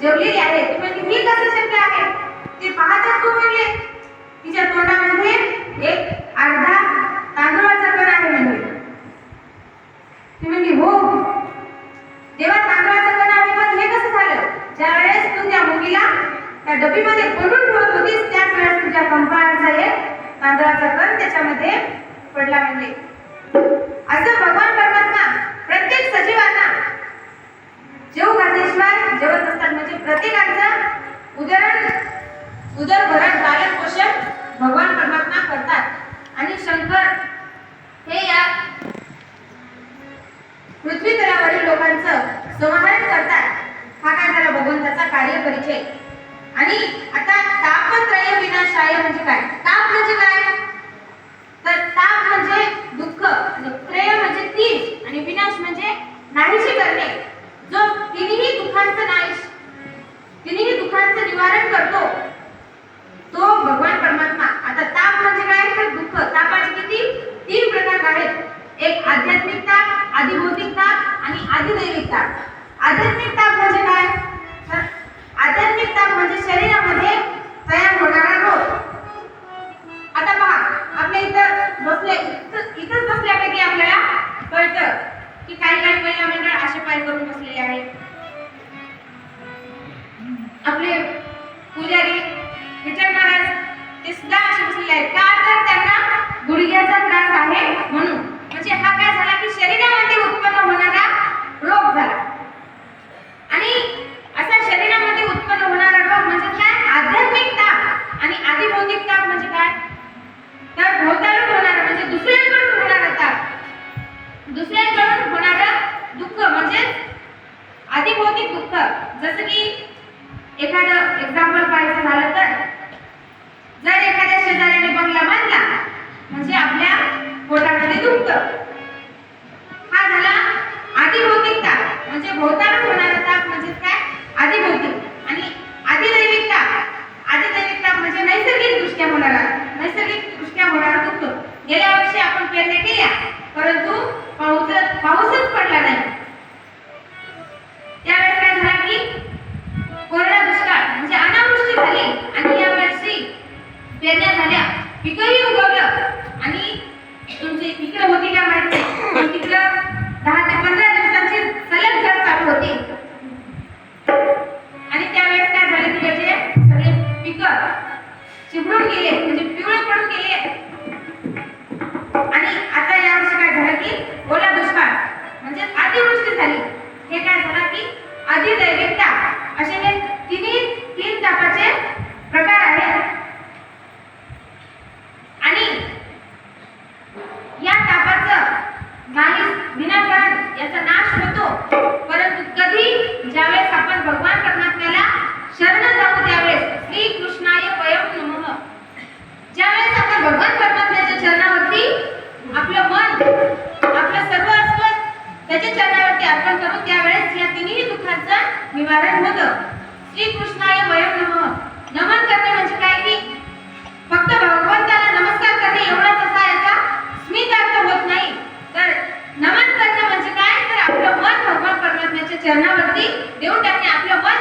जेवलेली आहे. ती म्हणते कसं शक्य आहे? ते पाहतात तू म्हणले तिच्या तोंडामध्ये एक अर्धा तांदूळाचा कण आहे म्हणजे ती म्हणली हो तेव्हा तांदळाचं कण आहे. पण हे कसं झालं? ज्या वेळेस तू त्या मुलीला त्या डबीमध्ये कोंडून ठेवत होतीस त्याच वेळेस तुझ्या कंपाळाचा एक तांदळाचा कण त्याच्यामध्ये पडला म्हणजे असं भगवान परमात्मा प्रत्येक सजीवांना जेव घातल्याशिवाय जेवत उदरभरण पालन पोषण भगवान परमात्मा करतात. आणि शंकर हे या पृथ्वी तलावरील लोकांचं समाधान करतात. हा काय झाला? भगवंताचा कार्य परिचय आणि आता तापत्रय विनाशाय म्हणजे काय? ताप म्हणजे काय? तर ताप म्हणजे दुःख आणि त्रय म्हणजे तीन आणि विनाश म्हणजे नाहीशी करणे जो तिन्ही दुःखांचं नाश तिन्ही दुःखांचं निवारण करतो तो भगवान परमात्मा आता ताप म्हणजे काय तर दुःख तापाचे किती तीन प्रकार आहेत एक आध्यात्मिक आधी आधिभौतिक ताप आणि आधिदैविक ताप आध्यात्मिक ताप म्हणजे काय? तर आध्यात्मिक ताप म्हणजे शरीरामध्ये तयार होणारा रोग. आता पहा आपल्या इथं बसले इथं- इथंच बसल्यापैकी आपल्याला कळतं की काही काही महिला मंडळ असे पाय करून बसलेले आहेत. आपले पुजारी विठ्ठल महाराज ते सुद्धा असे बसलेले आहेत. का तर त्यांना गुडघ्याचा त्रास आहे म्हणून म्हणजे हा काय झाला की शरीरामध्ये उत्पन्न होणारा रोग झाला आणि असा शरीरामध्ये उत्पन्न होणारा रोग म्हणजे काय आध्यात्मिक ताप आणि आधिभौतिक ताप म्हणजे काय तर भोवतालून होणारा म्हणजे दुसऱ्यांकडून होणारा ताप दुसऱ्यांकडून होणारं दुःख म्हणजे आधिभौतिक दुःख जसं की एखादं एक्झाम्पल पाहायचं झालं तर जर एखाद्या शेजाऱ्याने बंगला बांधला म्हणजे आपल्या पोटामध्ये दुखत. हा झाला आधिभौतिक म्हणजे ताप म्हणजे भोवतालून होणारा ताप म्हणजे काय? आधिभौतिक आणि आधिदैविक ताप आधिदैविक ताप म्हणजे नैसर्गिक दृष्ट्या होणारा नैसर्गिक दृष्ट्या होणारा दुखतो गेल्या वर्षी आपण पेरण्या केल्या परंतु चिबडून गेले म्हणजे पिवळे पडून गेले. आणि आता या वर्षी काय झालं की ओला दुष्काळ. म्हणजे अतिवृष्टी झाली. हे काय झालं की अधिदैविक असे हे तिन्ही तीन तापाचे प्रकार आहेत आणि या तापाचं नाही विनाकारण याचा नाश होतो परंतु कधी ज्यावेळेस आपण भगवान परमात्म्याला शरण जाऊ त्यावेळेस श्री कृष्णाय वयम नमः ज्यावेळेस आपण भगवान परमात्म्याच्या चरणावरती आपलं मन आपलं सर्व अस्व त्याच्या चरणावरती अर्पण करू त्यावेळेस या तिन्ही दुःखाचं निवारण होतं श्री कृष्णाय वयम नमः. नमन करणे म्हणजे काय? की फक्त भगवंताला नमस्कार करणे एवढाच असा याचा स्मित अर्थ होत नाही. तर नमन करणं म्हणजे काय? तर आपलं मन भगवान परमात्म्याच्या चरणावरती देऊन टाकणे. आपलं मन